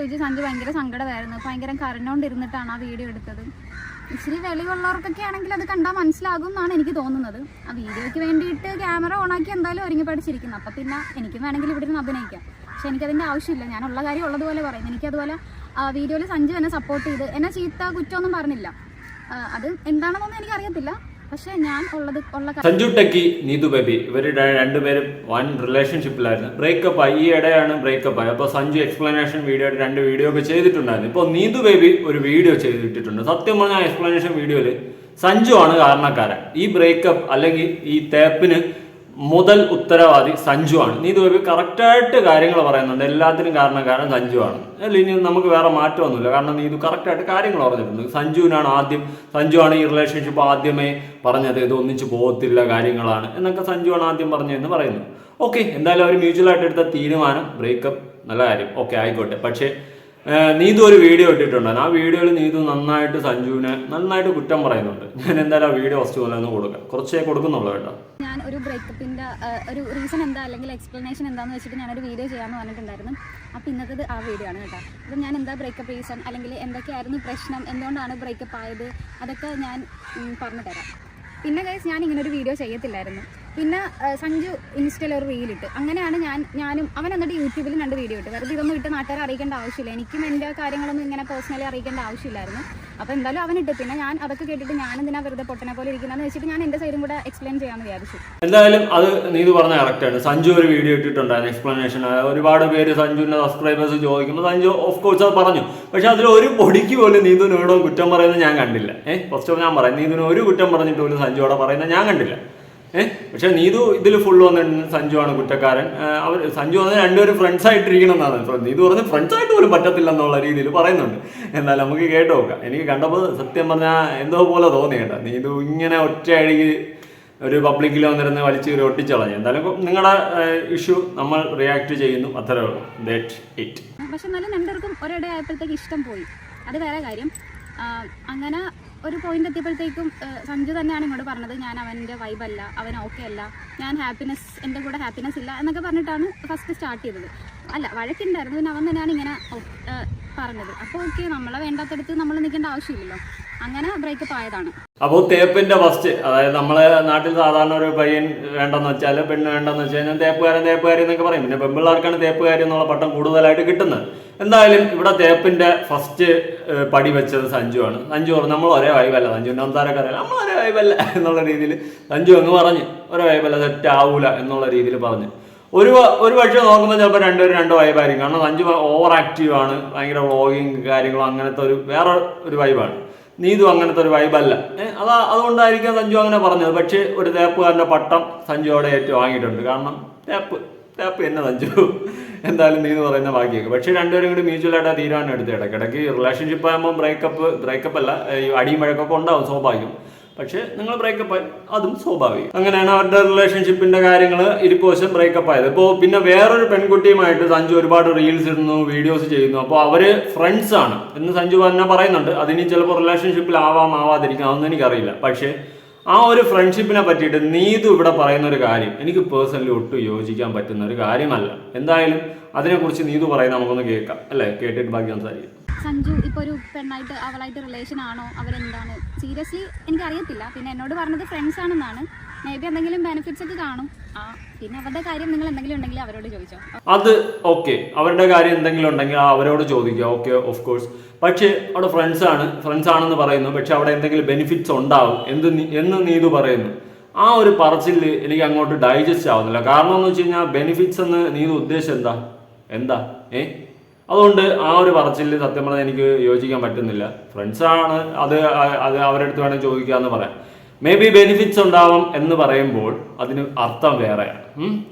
ചോദിച്ചു സഞ്ജു ഭയങ്കര സങ്കടമായിരുന്നു. ഭയങ്കര കരഞ്ഞോണ്ടിരുന്നിട്ടാണ് ആ വീഡിയോ എടുത്തത്. ഇച്ചിരി വെളിവുള്ളവർക്കൊക്കെ ആണെങ്കിൽ അത് കണ്ടാൽ മനസ്സിലാകും എന്നാണ് എനിക്ക് തോന്നുന്നത്. ആ വീഡിയോയ്ക്ക് വേണ്ടിയിട്ട് ക്യാമറ ഓണാക്കി എന്തായാലും ഒരുങ്ങി പഠിച്ചിരിക്കുന്നു. അപ്പം പിന്നെ എനിക്കും വേണമെങ്കിൽ ഇവിടെ നിന്ന് അഭിനയിക്കാം. പക്ഷെ എനിക്കതിന്റെ ആവശ്യമില്ല. ഞാനുള്ള കാര്യം ഉള്ളതുപോലെ പറയും എനിക്കതുപോലെ വീഡിയോയിൽ സഞ്ജു എന്നെ സപ്പോർട്ട് ചെയ്ത്. എന്നെ ചീത്ത കുറ്റമൊന്നും പറഞ്ഞില്ല. അത് എന്താണെന്നൊന്നും എനിക്കറിയത്തില്ല. പക്ഷേ ഞാൻ ഉള്ളത് ഉള്ള സഞ്ജു ടെക്കി നീതു ബേബി ഇവർ രണ്ടുപേരും വൺ റിലേഷൻഷിപ്പിലായിരുന്നു ബ്രേക്കപ്പ് ആയി. ഈ ഇടയാണ് ബ്രേക്കപ്പ് ആയി അപ്പോൾ സഞ്ജു എക്സ്പ്ലനേഷൻ വീഡിയോ രണ്ട് വീഡിയോ ഒക്കെ ചെയ്തിട്ടുണ്ടായിരുന്നു. ഇപ്പോൾ നീതു ബേബി ഒരു വീഡിയോ ചെയ്തിട്ടുണ്ട് സത്യം പറഞ്ഞാൽ എക്സ്പ്ലനേഷൻ വീഡിയോയിൽ സഞ്ജു ആണ് കാരണക്കാരൻ. ഈ ബ്രേക്കപ്പ് അല്ലെങ്കിൽ ഈ തേപ്പിന് മുതൽ ഉത്തരവാദി സഞ്ജു ആണ്. നീതു ബേബി കറക്റ്റായിട്ട് കാര്യങ്ങൾ പറയുന്നുണ്ട്. എല്ലാത്തിനും കാരണക്കാരൻ സഞ്ജു ആണ്. അല്ല ഇനി നമുക്ക് വേറെ മാറ്റമൊന്നുമില്ല. കാരണം നീതു കറക്റ്റായിട്ട് കാര്യങ്ങൾ പറഞ്ഞിട്ടുണ്ട്. സഞ്ജുവിനാണ് ആദ്യം സഞ്ജു ആണ് ഈ റിലേഷൻഷിപ്പ് ആദ്യമേ പറഞ്ഞത്. ഇത് ഒന്നിച്ച് പോകത്തില്ല കാര്യങ്ങളാണ്. എന്നൊക്കെ സഞ്ജു ആണ് ആദ്യം പറഞ്ഞതെന്ന് പറയുന്നു. ഓക്കെ എന്തായാലും അവർ മ്യൂച്വലായിട്ട് എടുത്ത തീരുമാനം. ബ്രേക്കപ്പ് നല്ല കാര്യം. ഓക്കെ ആയിക്കോട്ടെ. പക്ഷേ നീതു ഒരു വീഡിയോ ഇട്ടിട്ടുണ്ട്. ആ വീഡിയോയിൽ നീതു നന്നായിട്ട് സഞ്ജുവിനെ നന്നായിട്ട് കുറ്റം പറയുന്നുണ്ട്. ഞാൻ എന്തായാലും ആ വീഡിയോ ഫസ്റ്റ് ഒന്ന് കൊടുക്കാം. കുറച്ചേ കൊടുക്കുന്നുള്ളൂ കേട്ടോ. ഞാൻ ഒരു ബ്രേക്കപ്പിന്റെ ഒരു റീസൺ എന്താ അല്ലെങ്കിൽ എക്സ്പ്ലനേഷൻ എന്താണെന്ന് വെച്ചിട്ട് ഞാനൊരു വീഡിയോ ചെയ്യാമെന്ന് പറഞ്ഞിട്ടുണ്ടായിരുന്നു. അപ്പോൾ ഇന്നത്തത് ആ വീഡിയോ ആണ് കേട്ടോ. അപ്പം ഞാൻ എന്താ ബ്രേക്കപ്പ് റീസൺ അല്ലെങ്കിൽ എന്തൊക്കെയായിരുന്നു പ്രശ്നം എന്തുകൊണ്ടാണ് ബ്രേക്കപ്പ് ആയത്? അതൊക്കെ ഞാൻ പറഞ്ഞു തരാം പിന്നെ ഗൈസ് ഞാൻ ഇങ്ങനൊരു വീഡിയോ ചെയ്യത്തില്ലായിരുന്നു. പിന്നെ സഞ്ജു ഇൻസ്റ്റയിൽ ഒരു റീലിട്ട് അങ്ങനെയാണ് ഞാൻ ഞാനും അവൻ എന്നിട്ട് യൂട്യൂബിൽ രണ്ട് വീഡിയോ ഇട്ട്. വെറുതെ ഇതൊന്നും ഇട്ട് നാട്ടുകാരെ അറിയിക്കേണ്ട ആവശ്യമില്ല. എനിക്കും എന്റെ കാര്യങ്ങളൊന്നും ഇങ്ങനെ പേഴ്സണലി അറിയിക്കേണ്ട ആവശ്യമില്ലായിരുന്നു. അപ്പോൾ എന്തായാലും അവൻ ഇട്ട്. പിന്നെ ഞാൻ അതൊക്കെ കേട്ടിട്ട് ഞാൻ എന്തിനാ വെറുതെ പൊട്ടനെ പോലെ ഇരിക്കുന്നതെന്ന് വെച്ചിട്ട് ഞാൻ എന്റെ സൈഡും കൂടെ എക്സ്പ്ലെയിൻ ചെയ്യാമെന്ന് വിചാരിച്ചു. എന്തായാലും അത് നീതു പറഞ്ഞ കറക്റ്റാണ് സഞ്ജു ഒരു വീഡിയോ ഇട്ടിട്ടുണ്ടായിരുന്നു എക്സ്പ്ലനേഷൻ ഒരുപാട് പേര് സഞ്ജുവിന്റെ സബ്സ്ക്രൈബേഴ്സ് ചോദിക്കുമ്പോൾ സഞ്ജു ഓഫ് കോഴ്സ് അത് പറഞ്ഞു. പക്ഷേ അതിൽ ഒരു പൊടിക്ക് പോലും നീതുവിനോട് കുറ്റം പറയുന്നത് ഞാൻ കണ്ടില്ല. ഏഹ് ഫസ്റ്റ് ഓഫ് ഞാൻ പറയാം നീതുവിന് ഒരു കുറ്റം പറഞ്ഞിട്ട് പോലും സഞ്ജുവോടെ പറയുന്നത് ഞാൻ കണ്ടില്ല. ഏഹ് പക്ഷെ നീതു ഇതിൽ ഫുൾ വന്നിട്ടുണ്ട്. സഞ്ജു ആണ് കുറ്റക്കാരൻ. അവർ സഞ്ജു വന്ന രണ്ടുപേരും ഫ്രണ്ട്സ് ആയിട്ടിരിക്കണം എന്നാണ് നീതു പറഞ്ഞ് ഫ്രണ്ട്സ് ആയിട്ട് പോലും പറ്റത്തില്ല എന്നുള്ള രീതിയിൽ പറയുന്നുണ്ട്. എന്നാൽ നമുക്ക് കേട്ട് നോക്കാം. എനിക്ക് കണ്ടപ്പോൾ സത്യം പറഞ്ഞാൽ എന്തോ പോലെ തോന്നി കേട്ടോ. നീതു ഇങ്ങനെ ഒറ്റയടിക്ക് ഒരു പബ്ലിക്കിൽ വന്നിരുന്ന് വലിച്ച് ഒരു ഒട്ടിച്ചളഞ്ഞു. എന്തായാലും നിങ്ങളുടെ ഇഷ്യൂ നമ്മൾ റിയാക്ട് ചെയ്യുന്നു. അത്രേ ഉള്ളൂ. ദാറ്റ് ഇറ്റ് പക്ഷെ എന്നാലും രണ്ടുപേർക്കും ഒരിടെ ഇഷ്ടം പോയി. അത് വേറെ കാര്യം. അങ്ങനെ ഒരു പോയിന്റ് എത്തിയപ്പോഴത്തേക്കും സഞ്ജു തന്നെയാണ് ഇങ്ങോട്ട് പറഞ്ഞത് ഞാൻ അവന്റെ വൈബല്ല അവൻ ഓക്കെ അല്ല ഞാൻ ഹാപ്പിനെസ് എന്റെ കൂടെ ഹാപ്പിനെസ് ഇല്ല എന്നൊക്കെ പറഞ്ഞിട്ടാണ് ഫസ്റ്റ് സ്റ്റാർട്ട് ചെയ്തത്. അല്ല വഴക്കുണ്ടായിരുന്നു പിന്നെ അവൻ തന്നെയാണ് ഇങ്ങനെ പറഞ്ഞത്. അപ്പോൾ ഓക്കെ നമ്മളെ വേണ്ടാത്തടുത്ത് നമ്മൾ നിൽക്കേണ്ട ആവശ്യമില്ലല്ലോ. അങ്ങനെ ബ്രേക്കപ്പ് ആയതാണ്. അപ്പോൾ തേപ്പിന്റെ ഫസ്റ്റ് അതായത് നമ്മളെ നാട്ടിൽ സാധാരണ ഒരു പയ്യൻ വേണ്ടെന്ന് വെച്ചാൽ പെണ്ണ് വേണ്ടെന്ന് വെച്ച് കഴിഞ്ഞാൽ തേപ്പുകാരൻ തേപ്പുകാരി എന്നൊക്കെ പറയും. പിന്നെ പെമ്പിള്ളേർക്കാണ് തേപ്പുകാരി എന്നുള്ള പട്ടം കൂടുതലായിട്ട് കിട്ടുന്നത്. എന്തായാലും ഇവിടെ തേപ്പിന്റെ ഫസ്റ്റ് പടി വെച്ചത് സഞ്ജു ആണ് സഞ്ജു പറഞ്ഞു നമ്മൾ ഒരേ വൈബല്ല സഞ്ജുവിന്റെ അന്താരൊക്കെ അറിയാം. നമ്മൾ ഒരേ വൈബല്ല എന്നുള്ള രീതിയിൽ സഞ്ജു അങ്ങ് പറഞ്ഞു ഒരേ വൈബല്ല തെറ്റാവൂല എന്നുള്ള രീതിയിൽ പറഞ്ഞു. ഒരു ഒരു പക്ഷേ നോക്കുമ്പോൾ ചിലപ്പോൾ രണ്ടുപേരും രണ്ട് വൈബായിരിക്കും കാരണം സഞ്ജു ഓവർ ആക്റ്റീവ് ആണ്. ഭയങ്കര വ്ളോഗിങ് കാര്യങ്ങളും അങ്ങനത്തെ ഒരു വേറെ ഒരു വൈബാണ് നീതു അങ്ങനത്തെ ഒരു വൈബല്ല അതാ അതുകൊണ്ടായിരിക്കാം സഞ്ജു അങ്ങനെ പറഞ്ഞത്. പക്ഷേ ഒരു തേപ്പുകാരന്റെ പട്ടം സഞ്ജു അവിടെ ഏറ്റവും വാങ്ങിയിട്ടുണ്ട്. കാരണം തേപ്പ് തേപ്പ് എന്നെ സഞ്ജു. എന്തായാലും നീ എന്ന് പറയുന്ന ബാക്കിയൊക്കെ പക്ഷേ രണ്ടുപേരും കൂടി മ്യൂച്വലായിട്ട് തീരുമാനം എടുത്ത് ഇടയ്ക്കിടയ്ക്ക് റിലേഷൻഷിപ്പ് ആകുമ്പോൾ ബ്രേക്കപ്പ് ബ്രേക്കപ്പ് അല്ല അടിയും വഴക്കൊക്കെ ഉണ്ടാവും സ്വാഭാവികം. പക്ഷേ നിങ്ങൾ ബ്രേക്കപ്പ് ആയി അതും സ്വാഭാവികം. അങ്ങനെയാണ് അവരുടെ റിലേഷൻഷിപ്പിന്റെ കാര്യങ്ങൾ ഇരുപ്പോശം ബ്രേക്കപ്പ് ആയത്. ഇപ്പോൾ പിന്നെ വേറൊരു പെൺകുട്ടിയുമായിട്ട് സഞ്ജു ഒരുപാട് റീൽസ് ഇടുന്നു വീഡിയോസ് ചെയ്യുന്നു. അപ്പോൾ അവർ ഫ്രണ്ട്സ് ആണ്. എന്ന് സഞ്ജു തന്നെ പറയുന്നുണ്ട്. അതിനി ചിലപ്പോൾ റിലേഷൻഷിപ്പിൽ ആവാം ആവാതിരിക്കാം അതൊന്നും എനിക്കറിയില്ല. പക്ഷേ ആ ഒരു ഫ്രണ്ട്ഷിപ്പിനെ പറ്റിയിട്ട് നീതു ഇവിടെ പറയുന്ന ഒരു കാര്യം. എനിക്ക് പേഴ്സണലി ഒട്ടും യോജിക്കാൻ പറ്റുന്ന ഒരു കാര്യമല്ല. എന്തായാലും അതിനെക്കുറിച്ച് നീതു പറയുന്ന നമുക്കൊന്ന് കേൾക്കാം. അല്ലേ? കേട്ടിട്ട് ബാക്കി സംസാരിക്കാം. സഞ്ജു ഇപ്പോൾ ഒരു പെണ്ണായിട്ട് അവളായിട്ട് റിലേഷൻ ആണോ? അവരെന്താണ് സീരിയസ്ലി എനിക്ക് അറിയത്തില്ല പിന്നെ എന്നോട് പറഞ്ഞത് ഫ്രണ്ട്സ് ആണെന്നാണ്. മേ ബി എന്തെങ്കിലും ബെനിഫിറ്റ്സ് ഒക്കെ കാണും. കാര്യം നിങ്ങൾ എന്തെങ്കിലും ഉണ്ടെങ്കിൽ അവരോട് ചോദിച്ചോ. അത് ഓക്കെ അവരുടെ കാര്യം എന്തെങ്കിലും ഉണ്ടെങ്കിൽ അവരോട് ചോദിക്കുക. ഓക്കെ ഓഫ് കോഴ്സ് പക്ഷേ അവിടെ ഫ്രണ്ട്സ് ആണ്. ഫ്രണ്ട്സ് ആണെന്ന് പറയുന്നു. പക്ഷെ അവിടെ എന്തെങ്കിലും ബെനിഫിറ്റ്സ് ഉണ്ടാവും. എന്ത് എന്ന് നീതു പറയുന്നു. ആ ഒരു പറച്ചിൽ എനിക്ക് അങ്ങോട്ട് ഡൈജസ്റ്റ് ആവുന്നില്ല. കാരണം എന്ന് വെച്ച് കഴിഞ്ഞാൽ ബെനിഫിറ്റ്സ് എന്ന് നീതു ഉദ്ദേശം എന്താ? എന്താ? ഏ? അതുകൊണ്ട് ആ ഒരു പറച്ചിൽ സത്യം പറഞ്ഞാൽ എനിക്ക് യോജിക്കാൻ പറ്റുന്നില്ല. ഫ്രണ്ട്സ് ആണ്. അത് അത് അവരെടുത്ത് വേണമെങ്കിൽ വേണമെങ്കിൽ ചോദിക്കാന്ന് പറയാം. മേ ബി ബെനിഫിറ്റ്സ് ഉണ്ടാവും എന്ന് പറയുമ്പോൾ അതിന് അർത്ഥം വേറെയാണ്.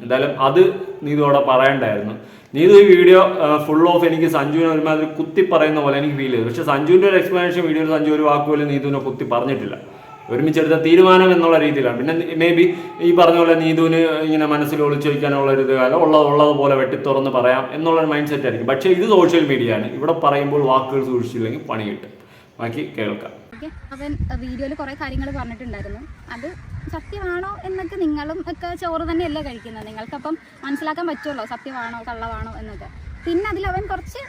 എന്തായാലും അത് നീതുവിടെ പറയണ്ടായിരുന്നു. നീതു ഈ വീഡിയോ ഫുൾ ഓഫ് എനിക്ക് സഞ്ജുവിനെ ഒരുമാതിരി കുത്തി പറയുന്ന പോലെ എനിക്ക് ഫീൽ ചെയ്തു. പക്ഷെ സഞ്ജുവിന്റെ ഒരു എക്സ്പ്ലനേഷൻ വീഡിയോയിൽ സഞ്ജു ഒരു വാക്ക് പോലും നീതുവിനെ കുത്തി പറഞ്ഞിട്ടില്ല. ഒരുമിച്ചെടുത്ത തീരുമാനം എന്നുള്ള രീതിയിലാണ്. പിന്നെ മേ ബി ഈ പറഞ്ഞ പോലെ നീതുവിന് ഇങ്ങനെ മനസ്സിൽ ഒളിച്ചു വയ്ക്കാനുള്ള ഒരു കാലം ഉള്ളത് ഉള്ളതുപോലെ വെട്ടിത്തുറന്ന് പറയാം എന്നുള്ള ഒരു മൈൻഡ് സെറ്റ് ആയിരിക്കും. പക്ഷേ ഇത് സോഷ്യൽ മീഡിയ ആണ്. ഇവിടെ പറയുമ്പോൾ വാക്കുകൾ സൂക്ഷിച്ചില്ലെങ്കിൽ പണി കിട്ടും. ബാക്കി കേൾക്കാം. ഓക്കെ അവൻ വീഡിയോയിൽ കുറേ കാര്യങ്ങൾ പറഞ്ഞിട്ടുണ്ടായിരുന്നു. അത് സത്യമാണോ എന്നൊക്കെ നിങ്ങളും ഒക്കെ ചോറ് തന്നെയല്ലേ കഴിക്കുന്നത്. നിങ്ങൾക്കപ്പം മനസ്സിലാക്കാൻ പറ്റുമല്ലോ സത്യമാണോ കള്ളമാണോ എന്നൊക്കെ പിന്നെ അതിൽ അവൻ കുറച്ച്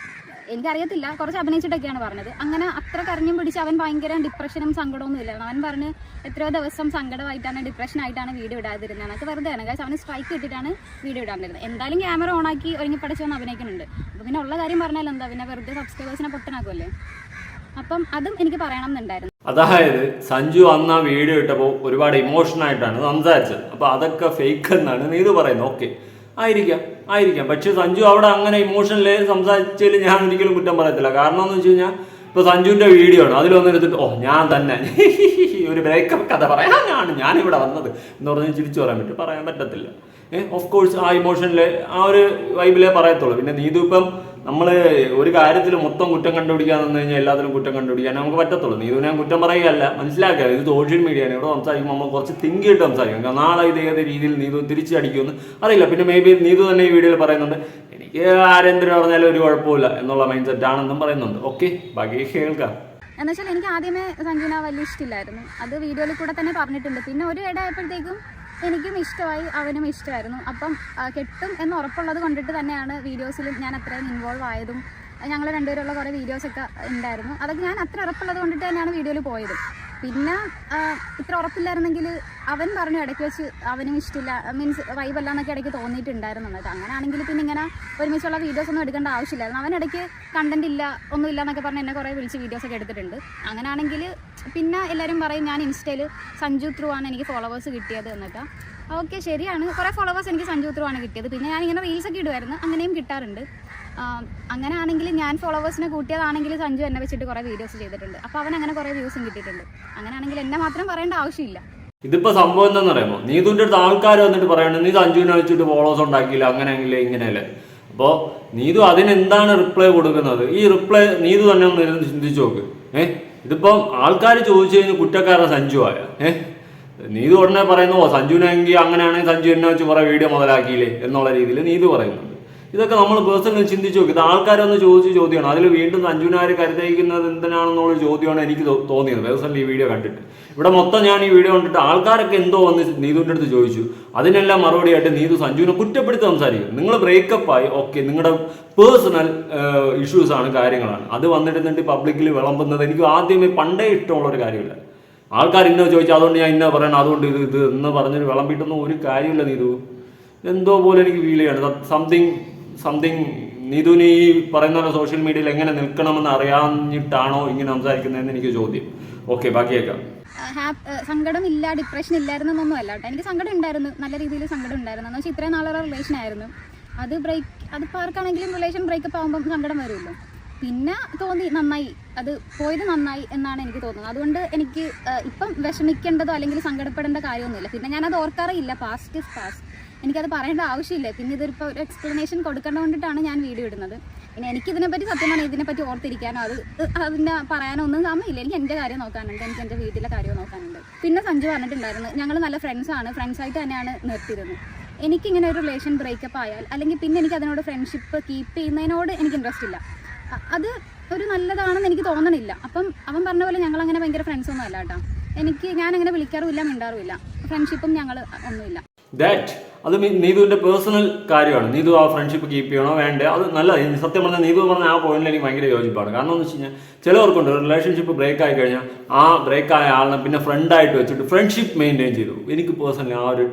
എനിക്കറിയത്തില്ല കുറച്ച് അഭിനയിച്ചിട്ടൊക്കെയാണ് പറഞ്ഞത്. അങ്ങനെ അത്ര കരഞ്ഞും പിടിച്ച് അവൻ ഭയങ്കര ഡിപ്രഷനും സങ്കടമൊന്നും ഇല്ലായിരുന്നു. അവൻ പറഞ്ഞ് എത്രയോ ദിവസം സങ്കടമായിട്ടാണ് ഡിപ്രഷനായിട്ടാണ് വീഡിയോ ഇടാതിരുന്നത്. എന്നൊക്കെ വെറുതെ ആണ്. കാശ് അവന് സ്ട്രൈക്ക് ഇട്ടിട്ടാണ് വീഡിയോ ഇടാതിരുന്നത് എന്തായാലും ക്യാമറ ഓണാക്കി ഒരുങ്ങി പഠിച്ചു വന്ന് അഭിനയിക്കുന്നുണ്ട്. അപ്പോൾ പിന്നെ ഉള്ള കാര്യം പറഞ്ഞാൽ എന്താ? പിന്നെ വെറുതെ സബ്സ്ക്രൈബേഴ്സിനെ പൊട്ടനാക്കുമല്ലേ അപ്പം അതും എനിക്ക് പറയണം എന്നുണ്ടായിരുന്നു അതായത് സഞ്ജു അന്ന് ആ വീഡിയോ ഇട്ടപ്പോൾ ഒരുപാട് ഇമോഷൻ ആയിട്ടാണ് സംസാരിച്ചത്. അപ്പൊ അതൊക്കെ ഫേക്ക് എന്നാണ് നീത് പറയുന്നത്. ഓക്കെ ആയിരിക്കാം. ആയിരിക്കാം. പക്ഷെ സഞ്ജു അവിടെ അങ്ങനെ ഇമോഷനിൽ സംസാരിച്ചതിൽ ഞാൻ ഒരിക്കലും കുറ്റം പറയത്തില്ല. കാരണം എന്ന് വെച്ച് കഴിഞ്ഞാൽ ഇപ്പൊ സഞ്ജുവിന്റെ വീഡിയോ ആണ്. അതിൽ വന്നിരുന്നിട്ട് ഓ ഞാൻ തന്നെ. ഒരു ബ്രേക്കപ്പ് കഥ പറയാനാണ് ഞാനിവിടെ വന്നത് എന്ന് പറഞ്ഞ് ചിരിച്ചു പറയാൻ പറ്റും. പറയാൻ പറ്റത്തില്ല. ഏഹ് ഓഫ് കോഴ്സ് ആ ഇമോഷനിലെ ആ ഒരു വൈബിലേ പറയത്തുള്ളൂ. പിന്നെ നീതു ഇപ്പം നമ്മൾ ഒരു കാര്യത്തിൽ മൊത്തം കുറ്റം കണ്ടുപിടിക്കാൻ നിന്ന് കഴിഞ്ഞാൽ എല്ലാത്തിലും കുറ്റം കണ്ടുപിടിക്കാൻ നമുക്ക് പറ്റത്തുള്ളൂ. നീതു ഞാൻ കുറ്റം പറയുകയല്ല. മനസ്സിലാക്കുക ഇത് സോഷ്യൽ മീഡിയയാണ് ഇവിടെ സംസാരിക്കുമ്പോൾ നമ്മൾ കുറച്ച് തിങ്ക് ചെയ്തിട്ട് സംസാരിക്കും. നാളെ ഇത് ഏത് രീതിയിൽ നീതു തിരിച്ചടിക്കുമെന്ന് അറിയില്ല. പിന്നെ മേ ബി നീതു തന്നെ ഈ വീഡിയോയിൽ പറയുന്നുണ്ട് എനിക്ക് ആരെന്തിനു പറഞ്ഞാലും ഒരു കുഴപ്പമില്ല എന്നുള്ള മൈൻഡ് സെറ്റ് ആണെന്നും പറയുന്നുണ്ട്. ഓക്കെ ബാക്കി കേൾക്കാം. എന്നുവെച്ചാൽ എനിക്ക് ആദ്യമേ സംഗീന വലിയ ഇഷ്ടമില്ലായിരുന്നു. അത് വീഡിയോയിൽ കൂടെ തന്നെ പറഞ്ഞിട്ടുണ്ട്. പിന്നെ ഒരു ഇടയായപ്പോഴത്തേക്കും എനിക്കും ഇഷ്ടമായി അവനും ഇഷ്ടമായിരുന്നു. അപ്പം കെട്ടും എന്ന് ഉറപ്പുള്ളത് കൊണ്ടിട്ട് തന്നെയാണ് വീഡിയോസിലും ഞാൻ അത്രയും ഇൻവോൾവ് ആയതും ഞങ്ങൾ രണ്ടുപേരുള്ള കുറേ വീഡിയോസൊക്കെ ഉണ്ടായിരുന്നു. അതൊക്കെ ഞാൻ അത്ര ഉറപ്പുള്ളത് കൊണ്ടിട്ട് തന്നെയാണ് വീഡിയോയിൽ പോയത്. പിന്നെ ഇത്ര ഉറപ്പില്ലായിരുന്നെങ്കിൽ അവൻ പറഞ്ഞു ഇടയ്ക്ക് വെച്ച് അവനും ഇഷ്ടമില്ല. മീൻസ് വൈബല്ല എന്നൊക്കെ ഇടയ്ക്ക് തോന്നിയിട്ടുണ്ടായിരുന്നു. എന്നിട്ട് അങ്ങനെയാണെങ്കിൽ പിന്നെ ഇങ്ങനെ ഒരുമിച്ചുള്ള വീഡിയോസ് ഒന്നും എടുക്കേണ്ട ആവശ്യമില്ലായിരുന്നു. അവൻ ഇടയ്ക്ക് കണ്ടന്റ് ഇല്ല ഒന്നും ഇല്ല എന്നൊക്കെ പറഞ്ഞ് എന്നെ കുറേ വിളിച്ച് വീഡിയോസ് ഒക്കെ എടുത്തിട്ടുണ്ട്. അങ്ങനെയാണെങ്കിൽ പിന്നെ എല്ലാവരും പറയും ഞാൻ ഇൻസ്റ്റയിൽ സഞ്ജു ത്രൂ ആണ് എനിക്ക് ഫോളോവേഴ്സ് കിട്ടിയത് എന്നൊക്കെ. ഓക്കെ ശരിയാണ്. കുറേ ഫോളോവേഴ്സ് എനിക്ക് സഞ്ജു ത്രൂ ആണ് കിട്ടിയത്. പിന്നെ ഞാൻ ഇങ്ങനെ റീൽസ് ഒക്കെ ഇടുമായിരുന്നു. അങ്ങനെയും കിട്ടാറുണ്ട്. ആം, അങ്ങനെയാണെങ്കിൽ ഞാൻ ഫോളോവേഴ്സിനെ കൂട്ടിയതാണെങ്കിൽ സഞ്ജു എന്നെ വെച്ചിട്ട് കുറേ വീഡിയോസ് ചെയ്തിട്ടുണ്ട്. അപ്പോൾ അവൻ അങ്ങനെ കുറേ വ്യൂസും കിട്ടിയിട്ടുണ്ട്. അങ്ങനെയാണെങ്കിൽ എന്നെ മാത്രം പറയേണ്ട ആവശ്യമില്ല. ഇതിപ്പോ സംഭവം എന്താണെന്ന് അറിയാമോ നീതുവിന്റെ അടുത്ത് ആൾക്കാർ വന്നിട്ട് പറയണത് നീ സഞ്ജുവിനെ വെച്ചിട്ട് ഫോളോസ് ഉണ്ടാക്കിയില്ല അങ്ങനെയെങ്കിലേ ഇങ്ങനെയല്ലേ? അപ്പോൾ നീതു അതിനെന്താണ് റിപ്ലൈ കൊടുക്കുന്നത്? ഈ റിപ്ലൈ നീതു തന്നെ ഒന്ന് ഇരുന്ന് ചിന്തിച്ചു നോക്ക്. ഏഹ് ഇതിപ്പം ആൾക്കാർ ചോദിച്ചു കഴിഞ്ഞാൽ കുറ്റക്കാരൻ സഞ്ജു ആയ. ഏഹ് നീതു ഉടനെ പറയുന്നു സഞ്ജുവിനെങ്കിൽ അങ്ങനെയാണെങ്കിൽ സഞ്ജു എന്നെ വെച്ച് കുറെ വീഡിയോ മുതലാക്കിയില്ലേ? എന്നുള്ള രീതിയിൽ നീതു പറയുന്നുണ്ട് ഇതൊക്കെ നമ്മൾ പേഴ്സണലി ചിന്തിച്ചു നോക്കി. ഇത് ആൾക്കാരൊന്ന് ചോദിച്ച ചോദ്യമാണ്. അതിൽ വീണ്ടും അഞ്ജുനാർ കരുതയിക്കുന്നത് എന്തിനാണെന്നുള്ള ചോദ്യമാണ് എനിക്ക് തോന്നിയത്. പേഴ്സണലി ഈ വീഡിയോ കണ്ടിട്ട്. ഇവിടെ മൊത്തം ഞാൻ ഈ വീഡിയോ കണ്ടിട്ട് ആൾക്കാരൊക്കെ എന്തോ വന്ന് നീതുവിന്റെ അടുത്ത് ചോദിച്ചു. അതിനെല്ലാം മറുപടിയായിട്ട് നീതു സഞ്ജുവിനെ കുറ്റപ്പെടുത്തി സംസാരിക്കും നിങ്ങൾ ബ്രേക്കപ്പ് ആയി ഓക്കെ നിങ്ങളുടെ പേഴ്സണൽ ഇഷ്യൂസ് ആണ് കാര്യങ്ങളാണ്. അത് വന്നിരുന്നിട്ട് പബ്ലിക്കിൽ വിളമ്പുന്നത് എനിക്ക് ആദ്യമേ പണ്ടേ ഇഷ്ടമുള്ള ഒരു കാര്യമില്ല. ആൾക്കാർ ഇന്ന ചോദിച്ചു അതുകൊണ്ട് ഞാൻ ഇന്ന പറയണം അതുകൊണ്ട് ഇത് ഇത് എന്ന് പറഞ്ഞൊരു വിളമ്പിട്ടൊന്നും ഒരു കാര്യമില്ല നീതു. എന്തോ പോലെ എനിക്ക് ഫീൽ ചെയ്യാണ്. സംതിങ് സംതിങ് നീതുവിന് ഈ പറയുന്ന പോലെ സോഷ്യൽ മീഡിയയിൽ എങ്ങനെ നിൽക്കണമെന്ന് അറിയാഞ്ഞിട്ടാണോ ഇങ്ങനെ സംസാരിക്കുന്നതെന്ന് എനിക്ക് ചോദ്യം. ഓക്കെ ബാക്കിയേക്കാം. സങ്കടം ഇല്ല ഡിപ്രഷൻ ഇല്ലായിരുന്നു എന്നൊന്നും അല്ല കേട്ടോ. എനിക്ക് സങ്കടം ഉണ്ടായിരുന്നു നല്ല രീതിയിൽ സങ്കടം ഉണ്ടായിരുന്നു. എന്ന് വെച്ചാൽ ഇത്രയും നാളുള്ള റിലേഷൻ ആയിരുന്നു. അത് ബ്രേക്ക് അതിപ്പോൾ ആർക്കാണെങ്കിലും റിലേഷൻ ബ്രേക്കപ്പ് ആകുമ്പോൾ സങ്കടം വരുമല്ലോ. പിന്നെ തോന്നി നന്നായി. അത് പോയത് നന്നായി എന്നാണ് എനിക്ക് തോന്നുന്നത്. അതുകൊണ്ട് എനിക്ക് ഇപ്പം വിഷമിക്കേണ്ടതോ അല്ലെങ്കിൽ സങ്കടപ്പെടേണ്ട കാര്യമൊന്നുമില്ല. പിന്നെ ഞാനത് ഓർക്കാറില്ല പാസ്റ്റ് ഇസ് പാസ്റ്റ് എനിക്കത് പറയേണ്ട ആവശ്യമില്ല. പിന്നെ ഇതിപ്പോൾ ഒരു എക്സ്പ്ലനേഷൻ കൊടുക്കേണ്ട കൊണ്ടിട്ടാണ് ഞാൻ വീഡിയോ ഇടുന്നത്. പിന്നെ എനിക്കിതിനെപ്പറ്റി സത്യമാണ്. ഇതിനെപ്പറ്റി ഓർത്തിരിക്കാനോ അത് അതിന്റെ പറയാനോ ഒന്നും സമയമില്ല. എനിക്ക് എന്റെ കാര്യം നോക്കാനുണ്ട്. എനിക്ക് എന്റെ വീട്ടിലെ കാര്യം നോക്കാനുണ്ട്. പിന്നെ സഞ്ജു പറഞ്ഞിട്ടുണ്ടായിരുന്നു ഞങ്ങൾ നല്ല ഫ്രണ്ട്സാണ് ഫ്രണ്ട്സായിട്ട് തന്നെയാണ് നിർത്തിയിരുന്നത്. എനിക്കിങ്ങനെ ഒരു റിലേഷൻ ബ്രേക്കപ്പ് ആയാൽ അല്ലെങ്കിൽ പിന്നെ എനിക്ക് അതിനോട് ഫ്രണ്ട്ഷിപ്പ് കീപ്പ് ചെയ്യുന്നതിനോട് എനിക്ക് ഇൻട്രസ്റ്റ് ഇല്ല. അത് ഒരു നല്ലതാണെന്ന് എനിക്ക് തോന്നണില്ല. അപ്പം അവൻ പറഞ്ഞ പോലെ ഞങ്ങൾ അങ്ങനെ ഭയങ്കര ഫ്രണ്ട്സ് ഒന്നും അല്ല കേട്ടോ. എനിക്ക് ഞാൻ അങ്ങനെ വിളിക്കാറുമില്ല മിണ്ടാറുമില്ല. ഫ്രണ്ട്ഷിപ്പും ഞങ്ങൾ ഒന്നുമില്ല. അത് നീതുവിന്റെ പേഴ്സണൽ കാര്യമാണ്. നീതു ആ ഫ്രണ്ട്ഷിപ്പ് കീപ്പ് ചെയ്യണോ വേണ്ടേ? അത് നല്ല സത്യം പറഞ്ഞാൽ നീതു പറഞ്ഞ ആ പോയിന്റിൽ എനിക്ക് ഭയങ്കര യോജിപ്പാണ്. കാരണം എന്ന് വെച്ച് കഴിഞ്ഞാൽ ചിലവർക്കുണ്ട്. റിലേഷൻഷിപ്പ് ബ്രേക്ക് ആയി കഴിഞ്ഞാൽ ആ ബ്രേക്ക് ആയ ആളിനെ പിന്നെ ഫ്രണ്ടായിട്ട് വെച്ചിട്ട് ഫ്രണ്ട്ഷിപ്പ് മെയിന്റെയിൻ ചെയ്തു. എനിക്ക് പേഴ്സണലി ആ ഒരു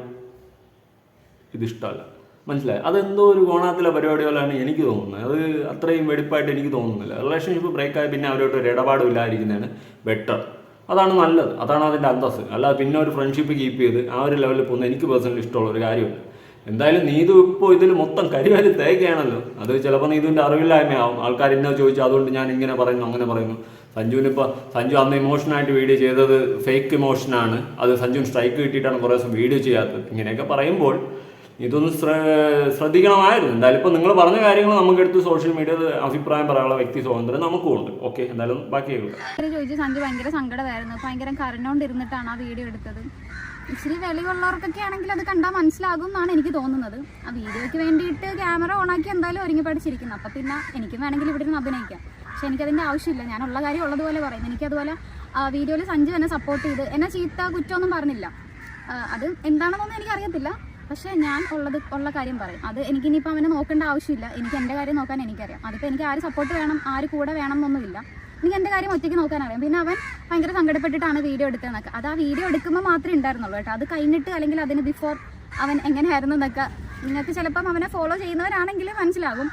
ഇതിഷ്ടമല്ല മനസ്സിലായി? അതെന്തോ ഒരു ഗോണാത്തിലെ പരിപാടി പോലെയാണ് എനിക്ക് തോന്നുന്നത്. അത് അത്രയും വെടിപ്പായിട്ട് എനിക്ക് തോന്നുന്നില്ല. റിലേഷൻഷിപ്പ് ബ്രേക്ക് ആയി പിന്നെ അവരോട്ട് ഒരു ഇടപാടും ഇല്ലാതിരിക്കുന്നതാണ് ബെറ്റർ അതാണ് നല്ലത്. അതാണ് അതിന്റെ അന്തസ് അല്ലാതെ പിന്നെ ഒരു ഫ്രണ്ട്ഷിപ്പ് കീപ്പ് ചെയ്ത് ആ ഒരു ലെവലിൽ പോകുന്ന എനിക്ക് പേഴ്സണലി ഇഷ്ടമുള്ള ഒരു കാര്യമില്ല. എന്തായാലും നീതു ഇപ്പോൾ ഇതിൽ മൊത്തം കരിവാരി തേക്കുകയാണല്ലോ. അത് ചിലപ്പോൾ നീതുവിന്റെ അറിവില്ലായ്മയാവും. ആൾക്കാർ എന്നോ ചോദിച്ചു അതുകൊണ്ട് ഞാൻ ഇങ്ങനെ പറയുന്നു അങ്ങനെ പറയുന്നു. സഞ്ജുവിനിപ്പോൾ സഞ്ജു അന്ന് ഇമോഷനായിട്ട് വീഡിയോ ചെയ്തത് ഫേക്ക് ഇമോഷനാണ് അത് സഞ്ജുവിന് സ്ട്രൈക്ക് കിട്ടിയിട്ടാണ് കുറേ ദിവസം വീഡിയോ ചെയ്യാത്തത്. ഇങ്ങനെയൊക്കെ പറയുമ്പോൾ ഇതൊന്ന് ശ്ര- ശ്രദ്ധിക്കണമായിരുന്നു. എന്തായാലും ഇപ്പോൾ നിങ്ങൾ പറഞ്ഞ കാര്യങ്ങൾ നമുക്കെടുത്ത് സോഷ്യൽ മീഡിയയിൽ അഭിപ്രായം പറയാനുള്ള വ്യക്തി സ്വാതന്ത്ര്യം നമുക്കും ഉണ്ട് ഓക്കെ എന്തായാലും ബാക്കി ചോദിച്ചു സഞ്ജു ഭയങ്കര സങ്കടമായിരുന്നു. ഭയങ്കര കരഞ്ഞോണ്ടിരുന്നിട്ടാണ് ആ വീഡിയോ എടുത്തത്. ഇച്ചിരി വെളിവുള്ളവർക്കൊക്കെ ആണെങ്കിൽ അത് കണ്ടാൽ മനസ്സിലാകും എന്നാണ് എനിക്ക് തോന്നുന്നത്. ആ വീഡിയോയ്ക്ക് വേണ്ടിയിട്ട് ക്യാമറ ഓണാക്കി എന്തായാലും ഒരുങ്ങി പഠിച്ചിരിക്കുന്നു. അപ്പം പിന്നെ എനിക്കും വേണമെങ്കിൽ ഇവിടെ നിന്ന് അഭിനയിക്കാം. പക്ഷെ എനിക്കതിന്റെ ആവശ്യമില്ല. ഞാനുള്ള കാര്യം ഉള്ളതുപോലെ പറയുന്നു. എനിക്കതുപോലെ വീഡിയോയിൽ സഞ്ജു എന്നെ സപ്പോർട്ട് ചെയ്ത്. എന്നെ ചീത്ത കുറ്റമൊന്നും പറഞ്ഞില്ല. അത് എന്താണെന്നൊന്നും എനിക്കറിയത്തില്ല. പക്ഷേ ഞാൻ ഉള്ളത് ഉള്ള കാര്യം പറയും. അത് എനിക്ക് ഇനിയിപ്പോൾ അവനെ നോക്കേണ്ട ആവശ്യമില്ല. എനിക്ക് എന്റെ കാര്യം നോക്കാൻ എനിക്കറിയാം. അതിപ്പോൾ എനിക്ക് ആര് സപ്പോർട്ട് വേണം ആര് കൂടെ വേണം എന്നൊന്നുമില്ല എനിക്ക് എന്റെ കാര്യം ഒറ്റയ്ക്ക് നോക്കാൻ അറിയാം. പിന്നെ അവൻ ഭയങ്കര സങ്കടപ്പെട്ടിട്ടാണ് വീഡിയോ എടുത്തതെന്നൊക്കെ. അത് ആ വീഡിയോ എടുക്കുമ്പോൾ മാത്രമേ ഉണ്ടായിരുന്നുള്ളൂ കേട്ടോ. അത് കഴിഞ്ഞിട്ട് അല്ലെങ്കിൽ അതിന് ബിഫോർ അവൻ എങ്ങനെയായിരുന്നു എന്നൊക്കെ നിങ്ങൾക്ക് ചിലപ്പം അവനെ ഫോളോ ചെയ്യുന്നവരാണെങ്കിൽ മനസ്സിലാകും.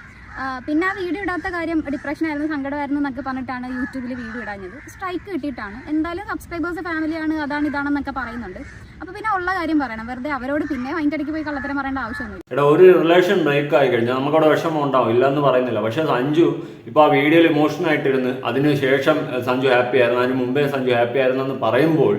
പിന്നെ ആ വീഡിയോ ഇടാത്ത കാര്യം ഡിപ്രഷനായിരുന്നു സങ്കടമായിരുന്നു എന്നൊക്കെ പറഞ്ഞിട്ടാണ് യൂട്യൂബിൽ വീഡിയോ ഇടാഞ്ഞത്. സ്ട്രൈക്ക് കിട്ടിയിട്ടാണ്. എന്തായാലും സബ്സ്ക്രൈബേഴ്സ് ഫാമിലിയാണ് അതാണ് ഇതാണെന്നൊക്കെ പറയുന്നുണ്ട്. അപ്പോൾ പിന്നെ ഉള്ള കാര്യം പറയണം. വെറുതെ അവരോട് പിന്നെ അതിന്റെ ഇടയ്ക്ക് പോയി കള്ളത്തരം പറയേണ്ട ആവശ്യമൊന്നുമില്ല. എടാ ഒരു റിലേഷൻ ബ്രേക്ക് ആയി കഴിഞ്ഞാൽ നമുക്കവിടെ വിഷമം ഉണ്ടാവും. ഇല്ലെന്ന് പറയുന്നില്ല. പക്ഷെ സഞ്ജു ഇപ്പൊ ആ വീഡിയോയിൽ ഇമോഷൻ ആയിട്ടിരുന്ന് അതിന് ശേഷം സഞ്ജു ഹാപ്പി ആയിരുന്നു. അതിന് മുമ്പേ സഞ്ജു ഹാപ്പി ആയിരുന്നു എന്ന് പറയുമ്പോൾ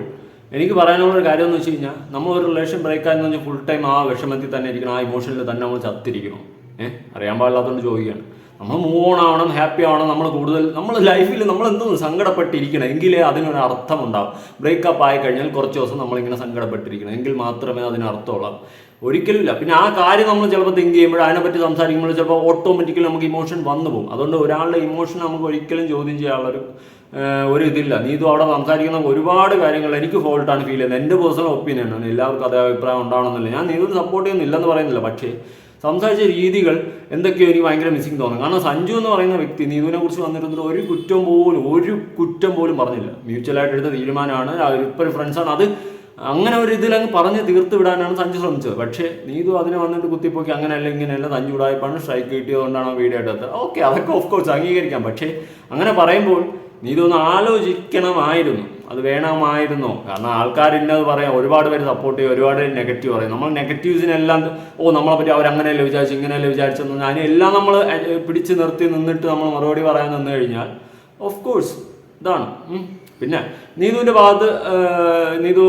എനിക്ക് പറയാനുള്ള ഒരു കാര്യം എന്ന് വെച്ച് കഴിഞ്ഞാൽ നമ്മൾ ഒരു റിലേഷൻ ബ്രേക്ക് ആയെന്ന് ഫുൾ ടൈം ആ വിഷമത്തിൽ തന്നെ ഇരിക്കണം. ആ ഇമോഷനിൽ തന്നെ നമ്മൾ ചത്തിരിക്കണം. ഏഹ് അറിയാൻ പാടില്ലാത്തതുകൊണ്ട് ചോദിക്കുകയാണ്. നമ്മൾ മൂവ് ഓൺ ആവണം ഹാപ്പി ആവണം നമ്മൾ കൂടുതൽ നമ്മൾ ലൈഫിൽ നമ്മൾ എന്തും സങ്കടപ്പെട്ടിരിക്കണം. എങ്കിലേ അതിനൊരു അർത്ഥം ഉണ്ടാവും. ബ്രേക്കപ്പ് ആയി കഴിഞ്ഞാൽ കുറച്ച് ദിവസം നമ്മളിങ്ങനെ സങ്കടപ്പെട്ടിരിക്കണം. എങ്കിൽ മാത്രമേ അതിന് അർത്ഥമുള്ളൂ. ഒരിക്കലും ഇല്ല പിന്നെ ആ കാര്യം നമ്മൾ ചിലപ്പോൾ തിങ്ക് ചെയ്യുമ്പോൾ അതിനെപ്പറ്റി സംസാരിക്കുമ്പോൾ ചിലപ്പോൾ ഓട്ടോമാറ്റിക്കലി നമുക്ക് ഇമോഷൻ വന്നു പോകും. അതുകൊണ്ട് ഒരാളുടെ ഇമോഷൻ നമുക്ക് ഒരിക്കലും ചോദ്യം ചെയ്യാനുള്ളൊരു ഒരു ഇതില്ല. നീ ഇതും അവിടെ സംസാരിക്കുന്ന ഒരുപാട് കാര്യങ്ങൾ എനിക്ക് ഫോൾട്ടാണ് ഫീൽ ചെയ്യുന്നത്. എന്റെ പേഴ്സണൽ ഒപ്പീനിയൻ ആണ്. എല്ലാവർക്കും അതേ അഭിപ്രായം ഉണ്ടാവണമെന്നില്ല. ഞാൻ നീ സപ്പോർട്ട് ചെയ്യുന്നില്ലെന്ന് പറയുന്നില്ല. പക്ഷേ സംസാരിച്ച രീതികൾ എന്തൊക്കെയോ എനിക്ക് ഭയങ്കര മിസ്സിങ് തോന്നുന്നു കാരണം സഞ്ജു എന്ന് പറയുന്ന വ്യക്തി നീതുവിനെ കുറിച്ച് വന്നിരുന്നത് ഒരു കുറ്റം പോലും ഒരു കുറ്റം പോലും പറഞ്ഞില്ല. മ്യൂച്വൽ ആയിട്ട് എടുത്ത തീരുമാനമാണ്. ഇപ്പോഴും ഫ്രണ്ട്സാണ് അത് അങ്ങനെ ഒരു ഇതിൽ അങ്ങ് പറഞ്ഞ് തീർത്ത് വിടാനാണ് സഞ്ജു ശ്രമിച്ചത്. പക്ഷേ നീതു അതിനെ വന്നിട്ട് കുത്തിപ്പോക്കി അങ്ങനെയല്ല ഇങ്ങനെയല്ല സഞ്ജു ഉടായ്പാണ് സ്ട്രൈക്ക് കിട്ടിയതുകൊണ്ടാണ് വീഡിയോ എടുത്തത് ഓക്കെ അതൊക്കെ ഓഫ് കോഴ്സ് അംഗീകരിക്കാം. പക്ഷേ അങ്ങനെ പറയുമ്പോൾ നീതു ഇതൊന്ന് ആലോചിക്കണമായിരുന്നു. അത് വേണമായിരുന്നോ? കാരണം ആൾക്കാർ ഇന്നത് പറയാം. ഒരുപാട് പേര് സപ്പോർട്ട് ചെയ്യും ഒരുപാട് പേര് നെഗറ്റീവ് പറയും. നമ്മൾ നെഗറ്റീവ്സിനെല്ലാം ഓ നമ്മളെ പറ്റി അവരങ്ങനെയല്ലേ വിചാരിച്ചു ഇങ്ങനെയല്ലേ വിചാരിച്ചെന്ന് എല്ലാം നമ്മൾ പിടിച്ച് നിർത്തി നിന്നിട്ട് നമ്മൾ മറുപടി പറയാൻ നിന്ന് കഴിഞ്ഞാൽ ഓഫ് കോഴ്സ് ഇതാണ്. പിന്നെ നീതുവിന്റെ ഭാഗത്ത് നീതു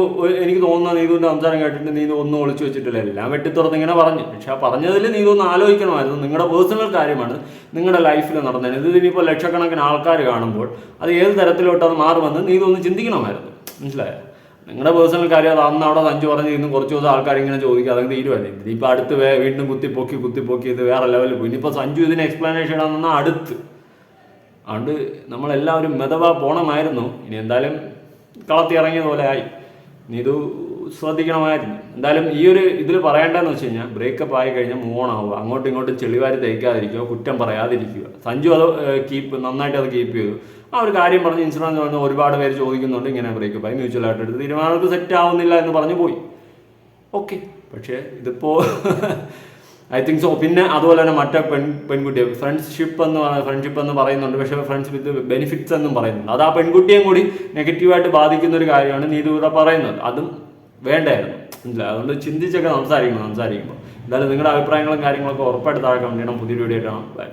എനിക്ക് തോന്നുന്ന നീതുവിന്റെ സംസാരം കേട്ടിട്ട് നീതു ഒന്നും ഒളിച്ചു വെച്ചിട്ടില്ല. എല്ലാം വെട്ടിത്തുറന്ന് ഇങ്ങനെ പറഞ്ഞു. പക്ഷെ ആ പറഞ്ഞതിൽ നീതു ഒന്ന് ആലോചിക്കണമായിരുന്നു. നിങ്ങളുടെ പേഴ്സണൽ കാര്യമാണ് നിങ്ങളുടെ ലൈഫിൽ നടന്നത്. ഇത് ഇനിയിപ്പോൾ ലക്ഷക്കണക്കിന് ആൾക്കാർ കാണുമ്പോൾ അത് ഏത് തരത്തിലോട്ട് അത് മാറുമെന്ന് നീതു ഒന്ന് ചിന്തിക്കണമായിരുന്നു. മനസ്സിലായോ? നിങ്ങളുടെ പേഴ്സണൽ കാര്യം അത് അന്ന് അവിടെ സഞ്ജു പറഞ്ഞ് ഇന്ന് കുറച്ച് ദിവസം ആൾക്കാർ ഇങ്ങനെ ചോദിക്കുക അതങ്ങ് തീരുമാനം ഇതിപ്പോൾ അടുത്ത് വീണ്ടും കുത്തിപ്പൊക്കി കുത്തിപ്പൊക്കി ഇത് വേറെ ലെവലിൽ പോയി. ഇനിയിപ്പോൾ സഞ്ജു ഇതിന് എക്സ്പ്ലനേഷൻ ഇടാൻ അടുത്ത്. അതുകൊണ്ട് നമ്മളെല്ലാവരും മെതവ പോണമായിരുന്നു. ഇനി എന്തായാലും കളത്തി ഇറങ്ങിയ പോലെ ആയി. ഇനി ഇത് ശ്രദ്ധിക്കണമായിരുന്നു. എന്തായാലും ഈ ഒരു ഇതിൽ പറയേണ്ടതെന്ന് വെച്ച് കഴിഞ്ഞാൽ ബ്രേക്കപ്പ് ആയി കഴിഞ്ഞാൽ മൂവ് ഓൺ ആവുക. അങ്ങോട്ടും ഇങ്ങോട്ടും ചെളിവാരി തേക്കാതിരിക്കുക കുറ്റം പറയാതിരിക്കുക. സഞ്ജു അത് കീപ്പ് നന്നായിട്ട് അത് കീപ്പ് ചെയ്തു. ആ ഒരു കാര്യം പറഞ്ഞ് ഇൻഷുറൻസ് പറഞ്ഞ് ഒരുപാട് പേര് ചോദിക്കുന്നുണ്ട് ഇങ്ങനെ ബ്രേക്കപ്പ് ആയി. മ്യൂച്വൽ ആയിട്ട് എടുത്ത് തീരുമാനങ്ങൾക്ക് സെറ്റ് ആവുന്നില്ല എന്ന് പറഞ്ഞു പോയി. ഓക്കെ പക്ഷേ ഇതിപ്പോ ഐ തിങ്ക് സോ പിന്നെ അതുപോലെ തന്നെ മറ്റേ പെൺ പെൺകുട്ടിയെ ഫ്രണ്ട്ഷിപ്പ് എന്ന് പറയുന്നത് ഫ്രണ്ട്ഷിപ്പ് എന്ന് പറയുന്നുണ്ട്. പക്ഷേ ഫ്രണ്ട്സ് വിത്ത് ബെനിഫിറ്റ്സ് എന്നും പറയുന്നുണ്ട്. അത് ആ പെൺകുട്ടിയും കൂടി നെഗറ്റീവായിട്ട് ബാധിക്കുന്ന ഒരു കാര്യമാണ് നീ ഇവിടെ പറയുന്നത്. അതും വേണ്ടായിരുന്നു. മനസ്സിലായി? അതുകൊണ്ട് ചിന്തിച്ചൊക്കെ സംസാരിക്കണം സംസാരിക്കുമ്പോൾ. എന്തായാലും നിങ്ങളുടെ അഭിപ്രായങ്ങളും കാര്യങ്ങളൊക്കെ ഉറപ്പായിട്ട് താഴെ ചെയ്യണം. പുതിയ വീഡിയോ ബൈ